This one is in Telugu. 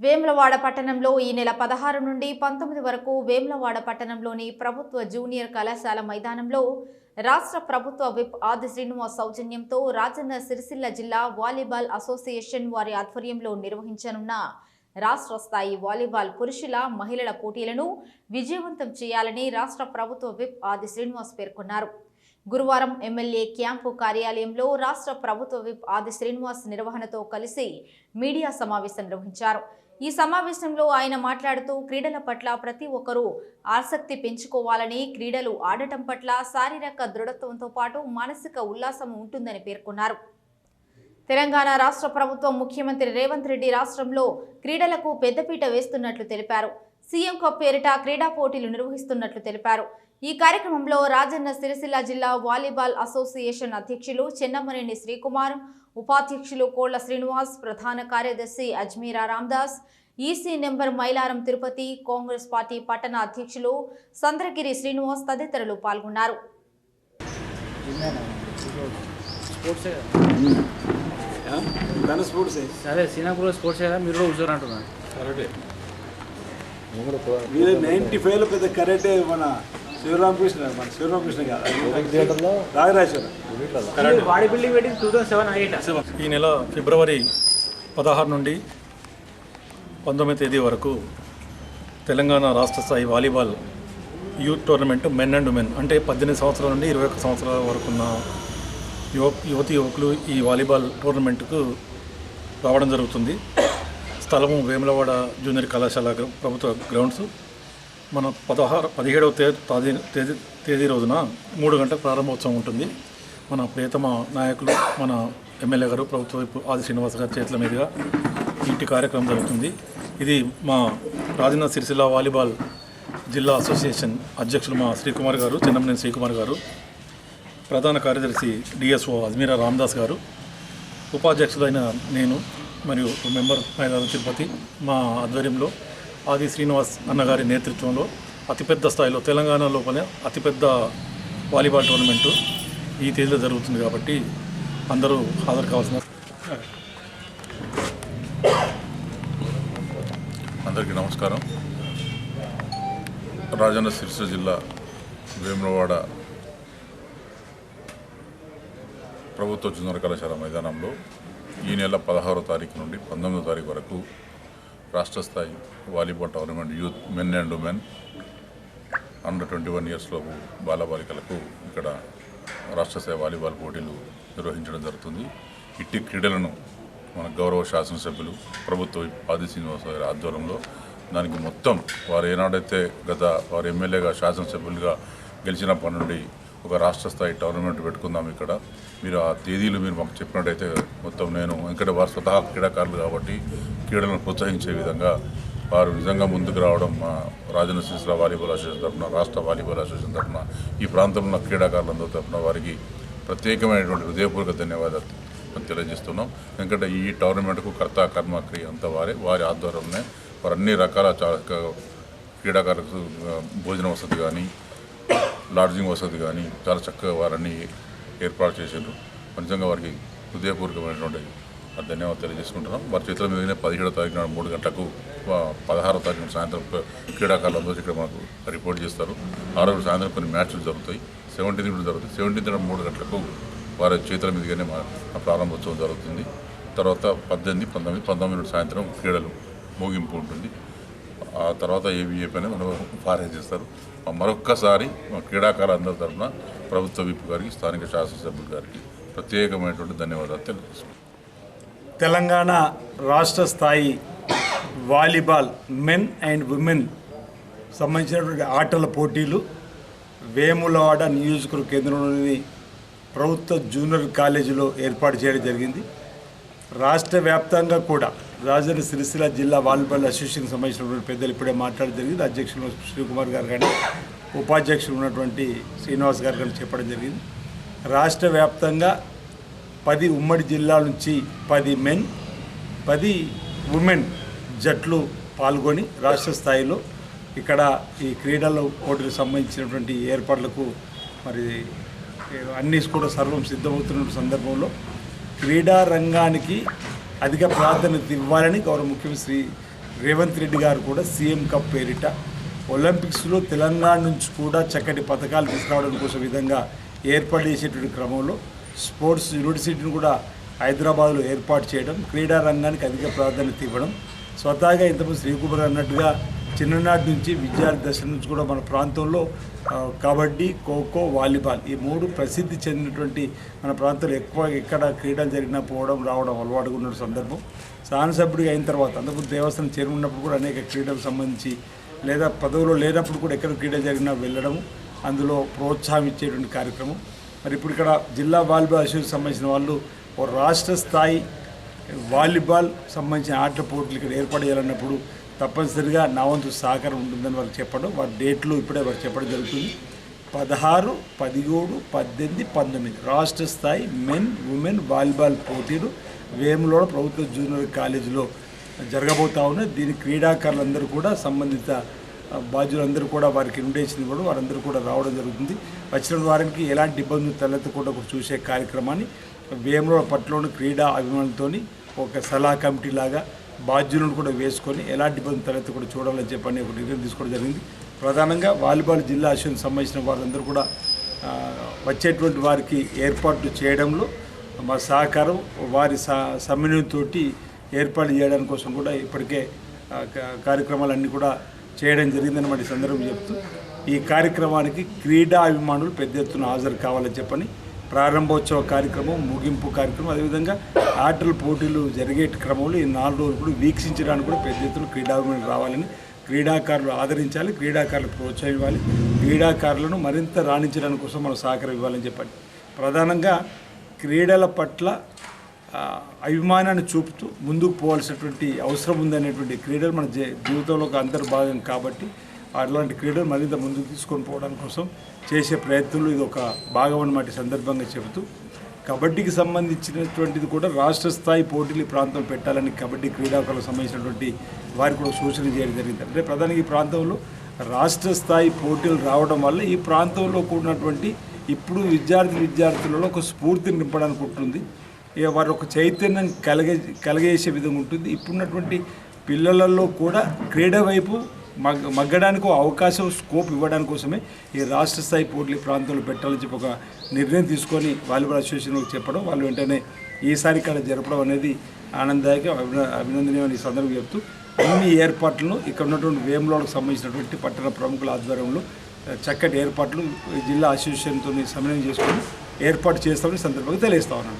వేములవాడ పట్టణంలో ఈ నెల పదహారు నుండి పంతొమ్మిది వరకు వేములవాడ పట్టణంలోని ప్రభుత్వ జూనియర్ కళాశాల మైదానంలో రాష్ట్ర ప్రభుత్వ విప్ ఆది శ్రీనివాస్ సౌజన్యంతో రాజన్న సిరిసిల్ల జిల్లా వాలీబాల్ అసోసియేషన్ వారి ఆధ్వర్యంలో నిర్వహించనున్న రాష్ట్ర స్థాయి వాలీబాల్ పురుషుల మహిళల పోటీలను విజయవంతం చేయాలని రాష్ట్ర ప్రభుత్వ విప్ ఆది శ్రీనివాస్ పేర్కొన్నారు. గురువారం ఎమ్మెల్యే క్యాంపు కార్యాలయంలో రాష్ట్ర ప్రభుత్వ విప్ ఆది శ్రీనివాస్ నిర్వహణతో కలిసి మీడియా సమావేశం నిర్వహించారు. ఈ సమావేశంలో ఆయన మాట్లాడుతూ క్రీడల పట్ల ప్రతి ఒక్కరూ ఆసక్తి పెంచుకోవాలని క్రీడలు ఆడటం పట్ల శారీరక దృఢత్వంతో పాటు మానసిక ఉల్లాసం ఉంటుందని పేర్కొన్నారు. తెలంగాణ రాష్ట్ర ప్రభుత్వం ముఖ్యమంత్రి రేవంత్ రెడ్డి రాష్ట్రంలో క్రీడలకు పెద్దపీట వేస్తున్నట్లు తెలిపారు. సీఎం కప్ పేరిట క్రీడా పోటీలు నిర్వహిస్తున్నట్లు తెలిపారు. ఈ కార్యక్రమంలో రాజన్న సిరిసిల్ల జిల్లా వాలీబాల్ అసోసియేషన్ అధ్యక్షులు చెన్నమనేని శ్రీకుమార్ ఉపాధ్యక్షులు కోళ్ళ శ్రీనివాస్ ప్రధాన కార్యదర్శి Ajmeera Ramdas EC number Mailaram Tirupati Congress party పట్టణ అధ్యక్షులు సంద్రగిరి శ్రీనివాస్ తదితరులు పాల్గొన్నారు. సరే స్పోర్ట్సే మీరు కూడా కరెక్టే. ఫైవ్లో పెద్ద కరెక్టే మన శివరామకృష్ణ మన శివరామకృష్ణ కాదు ఈ నెల ఫిబ్రవరి పదహారు నుండి పంతొమ్మిది తేదీ వరకు తెలంగాణ రాష్ట్ర స్థాయి volleyball youth tournament men and women అంటే పద్దెనిమిది సంవత్సరాల నుండి ఇరవై ఒక్క సంవత్సరాల వరకు ఉన్న యువ యువతి యువకులు ఈ వాలీబాల్ టోర్నమెంట్కు రావడం జరుగుతుంది. స్థలము వేములవాడ జూనియర్ కళాశాల ప్రభుత్వ గ్రౌండ్స్. మన పదహారు పదిహేడవ తేదీ తేదీ తేదీ రోజున మూడు గంటల ప్రారంభోత్సవం ఉంటుంది. మన ప్రియతమ నాయకులు మన ఎమ్మెల్యే గారు ప్రభుత్వ వైపు ఆది శ్రీనివాస్ గారి చేతుల మీదుగా ఇంటి కార్యక్రమం జరుగుతుంది. ఇది మా రాజన్న సిరిసిల్ల వాలీబాల్ జిల్లా అసోసియేషన్ అధ్యక్షులు మా శ్రీకుమార్ గారు చిన్నమనేని శ్రీకుమార్ గారు ప్రధాన కార్యదర్శి డిఎస్ఓ అజ్మీరా రామదాస్ గారు ఉపాధ్యక్షులైన నేను మరియు మెంబర్ మైదాన తిరుపతి మా ఆధ్వర్యంలో ఆది శ్రీనివాస్ అన్నగారి నేతృత్వంలో అతిపెద్ద స్థాయిలో తెలంగాణ లోపలే అతిపెద్ద వాలీబాల్ టోర్నమెంటు ఈ తేదీలో జరుగుతుంది కాబట్టి అందరూ హాజరు కావాల్సిన అందరికీ నమస్కారం. రాజన్న సిరిసిల్ల జిల్లా వేములవాడ ప్రభుత్వ జూనియర్ కళాశాల మైదానంలో ఈ నెల పదహారో తారీఖు నుండి పంతొమ్మిదో తారీఖు వరకు రాష్ట్ర స్థాయి volleyball tournament youth men and women under twenty one ఇయర్స్లోపు బాలబాలికలకు ఇక్కడ రాష్ట్ర స్థాయి వాలీబాల్ పోటీలు నిర్వహించడం జరుగుతుంది. ఇట్టి క్రీడలను మన గౌరవ శాసనసభ్యులు ప్రభుత్వ ఆది శ్రీనివాస గారి ఆధ్వర్యంలో దానికి మొత్తం వారు ఏనాడైతే గత వారు ఎమ్మెల్యేగా శాసనసభ్యులుగా గెలిచినప్పటి నుండి ఒక రాష్ట్ర స్థాయి టోర్నమెంట్ పెట్టుకుందాం ఇక్కడ. మీరు ఆ తేదీలు మీరు మాకు చెప్పినట్టయితే మొత్తం నేను ఎందుకంటే వారు స్వతహా క్రీడాకారులు కాబట్టి క్రీడలను ప్రోత్సహించే విధంగా వారు నిజంగా ముందుకు రావడం మా రాజన్న సిరిసిల వాలీబాల్ అసోసియేషన్ తరఫున రాష్ట్ర వాలీబాల్ అసోసియేషన్ తరఫున ఈ ప్రాంతంలో ఉన్న క్రీడాకారులందరి తరఫున వారికి ప్రత్యేకమైనటువంటి హృదయపూర్వక ధన్యవాదాలు తెలియజేస్తున్నాం. ఎందుకంటే ఈ టోర్నమెంట్కు కర్త కర్మ క్రియ అంతా వారే వారి ఆధ్వర్యంలోనే వారు అన్ని రకాల క్రీడాకారులకు భోజన వసతి కానీ లాడ్జింగ్ వసతి కానీ చాలా చక్కగా వారన్నీ ఏర్పాటు చేశారు నిజంగా వారికి హృదయపూర్వకమైనటువంటి ధన్యవాదాలు తెలియజేసుకుంటున్నాం. వారి చేతుల మీదనే పదిహేడో తారీఖు నాడు మూడు గంటలకు పదహారో తారీఖు సాయంత్రం ప- క్రీడాకారులందరూ ఇక్కడ మనకు రిపోర్ట్ చేస్తారు. ఆ రోజు సాయంత్రం కొన్ని మ్యాచ్లు జరుగుతాయి. సెవెంటీన్త్ కూడా జరుగుతాయి సెవెంటీన్త్ నాడు మూడు గంటలకు వారి చేతుల మీదుగానే మా ప్రారంభోత్సవం జరుగుతుంది. తర్వాత పద్దెనిమిది పంతొమ్మిది పంతొమ్మిది నుండి సాయంత్రం క్రీడలు ముగింపు ఉంటుంది. ఆ తర్వాత ఏబీఏపీ పైన మనం ఫారెన్ చేస్తారు. మరొక్కసారి మా క్రీడాకారులందరి తరఫున ప్రభుత్వ విప్ గారికి స్థానిక శాసనసభ్యుల గారికి ప్రత్యేకమైనటువంటి ధన్యవాదాలు తెలియజేస్తున్నాను తెలంగాణ రాష్ట్ర స్థాయి వాలీబాల్ మెన్ అండ్ ఉమెన్ సంబంధించినటువంటి ఆటల పోటీలు వేములవాడ నియోజకవర్గ కేంద్రంలోని ప్రభుత్వ జూనియర్ కాలేజీలో ఏర్పాటు చేయడం జరిగింది. రాష్ట్ర వ్యాప్తంగా కూడా రాజధాని సిరిసిల్ల జిల్లా వాలీబాల్ అసోసియేషన్కి సంబంధించినటువంటి పెద్దలు ఇప్పుడే మాట్లాడడం జరిగింది. అధ్యక్షులు శ్రీకుమార్ గారు కానీ ఉపాధ్యక్షులు ఉన్నటువంటి శ్రీనివాస్ గారు కానీ చెప్పడం జరిగింది. రాష్ట్ర వ్యాప్తంగా పది ఉమ్మడి జిల్లాల నుంచి పది మెన్ పది ఉమెన్ జట్లు పాల్గొని రాష్ట్ర స్థాయిలో ఇక్కడ ఈ క్రీడల పోటీలకు సంబంధించినటువంటి ఏర్పాట్లకు మరి అన్నీ కూడా సర్వం సిద్ధమవుతున్న సందర్భంలో క్రీడా రంగానికి అధిక ప్రాధాన్యత ఇవ్వాలని గౌరవ ముఖ్యమంత్రి శ్రీ రేవంత్ రెడ్డి గారు కూడా సీఎం కప్ పేరిట ఒలింపిక్స్లో తెలంగాణ నుంచి కూడా చక్కటి పథకాలు తీసుకురావడం కోసం విధంగా ఏర్పాటు చేసేటువంటి క్రమంలో స్పోర్ట్స్ యూనివర్సిటీని కూడా హైదరాబాద్లో ఏర్పాటు చేయడం క్రీడా రంగానికి అధిక ప్రాధాన్యత ఇవ్వడం స్వతహాగా ఇంతకుముందు శ్రీకుమార్ అన్నట్టుగా చిన్ననాటి నుంచి విద్యార్థి దశ నుంచి కూడా మన ప్రాంతంలో కబడ్డీ ఖోఖో వాలీబాల్ ఈ మూడు ప్రసిద్ధి చెందినటువంటి మన ప్రాంతంలో ఎక్కువ ఎక్కడ క్రీడలు జరిగినా పోవడం రావడం అలవాటుగా ఉన్న సందర్భం. శాసనసభ్యుడిగా అయిన తర్వాత అందుకు దేవస్థానం చేరుకున్నప్పుడు కూడా అనేక క్రీడలకు సంబంధించి లేదా పదవిలో లేనప్పుడు కూడా ఎక్కడ క్రీడ జరిగినా వెళ్ళడం అందులో ప్రోత్సాహం ఇచ్చేటువంటి కార్యక్రమం. మరి ఇప్పుడు ఇక్కడ జిల్లా వాలీబాల్ అసోసియేషన్ సంబంధించిన వాళ్ళు ఓ రాష్ట్ర స్థాయి వాలీబాల్ సంబంధించిన ఆటల పోటీలు ఇక్కడ ఏర్పాటు చేయాలన్నప్పుడు తప్పనిసరిగా నా వంతు సహకారం ఉంటుందని వారికి చెప్పడం వారి డేట్లు ఇప్పుడే వారికి చెప్పడం జరుగుతుంది. పదహారు పదిహేడు పద్దెనిమిది పంతొమ్మిది రాష్ట్ర స్థాయి మెన్ ఉమెన్ వాలీబాల్ పోటీలు వేములోడ ప్రభుత్వ జూనియర్ కాలేజీలో జరగబోతా ఉన్నాయి. దీని క్రీడాకారులందరూ కూడా సంబంధిత బాధ్యులందరూ కూడా వారికి ఇన్విటేషన్ ఇవ్వడం వారందరూ కూడా రావడం జరుగుతుంది. వచ్చిన వారికి ఎలాంటి ఇబ్బందులు తలెత్తకుండా కూడా చూసే కార్యక్రమాన్ని వేముల పట్లోని క్రీడా అభిమానులతోని ఒక సలహా కమిటీ లాగా బాధ్యులను కూడా వేసుకొని ఎలాంటి ఇబ్బందులు తలెత్తకుండా చూడాలని చెప్పని ఒక నిర్ణయం తీసుకోవడం జరిగింది. ప్రధానంగా వాలీబాల్ జిల్లా అసోసియేషన్ సంబంధించిన వారందరూ కూడా వచ్చేటువంటి వారికి ఏర్పాట్లు చేయడంలో మా సహకారం వారి సమన్వయంతో ఏర్పాటు చేయడానికి కోసం కూడా ఇప్పటికే కార్యక్రమాలన్నీ కూడా చేయడం జరిగిందన్నమాట ఈ సందర్భం చెప్తూ ఈ కార్యక్రమానికి క్రీడా అభిమానులు పెద్ద ఎత్తున హాజరు కావాలని చెప్పని ప్రారంభోత్సవ కార్యక్రమం ముగింపు కార్యక్రమం అదేవిధంగా ఆటల పోటీలు జరిగే క్రమంలో ఈ నాలుగు రోజులు కూడా వీక్షించడానికి కూడా పెద్ద ఎత్తున క్రీడాభిమానులు రావాలని క్రీడాకారులు ఆదరించాలి క్రీడాకారులు ప్రోత్సహించాలి క్రీడాకారులను మరింత రాణించడానికి కోసం మనం సహకారం ఇవ్వాలని చెప్పండి ప్రధానంగా క్రీడల పట్ల అభిమానాన్ని చూపుతూ ముందుకు పోవాల్సినటువంటి అవసరం ఉందనేటువంటి క్రీడలు మన జీ- జీవితంలో ఒక అంతర్భాగం కాబట్టి అట్లాంటి క్రీడలు మరింత ముందుకు తీసుకొని పోవడం కోసం చేసే ప్రయత్నంలో ఇది ఒక భాగం అన్నమాట సందర్భంగా చెబుతూ. కబడ్డీకి సంబంధించినటువంటిది కూడా రాష్ట్ర స్థాయి పోటీలు ప్రాంతం పెట్టాలని కబడ్డీ క్రీడాకారులకు సంబంధించినటువంటి వారికి కూడా సూచన చేయడం జరిగింది. అంటే ప్రధానంగా ఈ ప్రాంతంలో రాష్ట్ర స్థాయి పోటీలు రావడం వల్ల ఈ ప్రాంతంలో కూడినటువంటి ఇప్పుడు విద్యార్థి విద్యార్థులలో ఒక స్ఫూర్తిని నింపడానికి ఉంటుంది. ఇక వారి ఒక చైతన్యం కలగ కలగేసే విధంగా ఉంటుంది. ఇప్పుడున్నటువంటి పిల్లలలో కూడా క్రీడ వైపు మగ్ మగ్గడానికి ఒక అవకాశం స్కోప్ ఇవ్వడానికి కోసమే ఈ రాష్ట్ర స్థాయి పోటీ ప్రాంతంలో పెట్టాలని చెప్పి ఒక నిర్ణయం తీసుకొని వాలీబాల్ అసోసియేషన్కి చెప్పడం వాళ్ళు వెంటనే ఈసారి ఇక్కడ జరపడం అనేది ఆనందదాయక అభిన అభినందనీయమని ఈ సందర్భం చెప్తూ అన్ని ఏర్పాట్లను ఇక్కడ ఉన్నటువంటి వేములోకి సంబంధించినటువంటి పట్టణ ప్రముఖుల ఆధ్వర్యంలో చక్కటి ఏర్పాట్లు జిల్లా అసోసియేషన్తో సమన్వయం చేసుకొని ఏర్పాటు చేస్తామని సందర్భంగా తెలియస్తా ఉన్నాను.